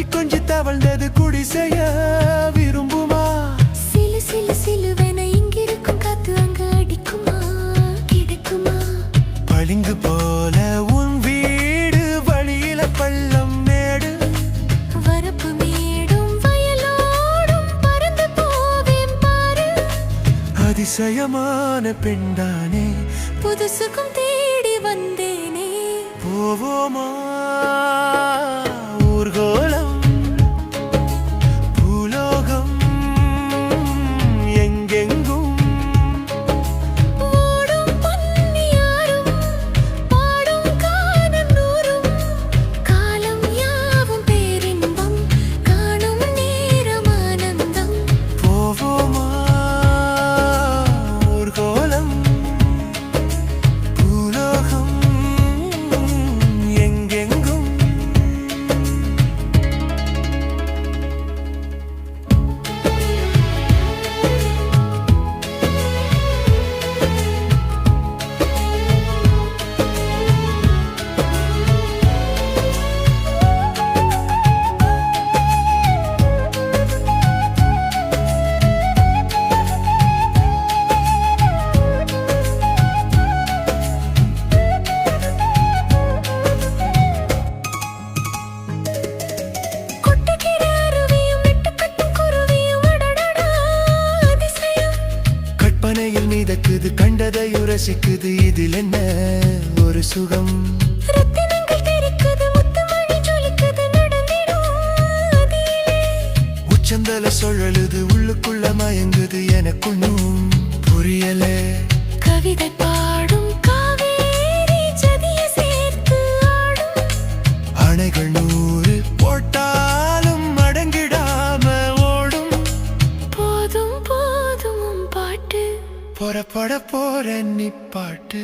கொஞ்சி கொஞ்சி தவழ்ந்தது குடிசைய விரும்புமா? சிலு சிலு சிலுவென இங்கிருக்கும் காத்து அங்கு அடிக்குமா? கிடக்குமா? பளிங்கு போல உன் வீடு வழியில பள்ளம் மேடு. வரப்பு மேடும் வயலோடும் பறந்து போவேன் பாரு. அதிசயமான பெண்தானே. புது சுகம் தேடி வந்தேனே. போவோமா? மிதக்குது கண்டதையும் ரசிக்குது இதில் என்ன ஒரு சுகம்? உச்சந்தல சுழலுது உள்ளுக்குள்ள மயங்குது எனக்குன்னும் புரியலே. கவிதை பட போற நிப்பாட்டு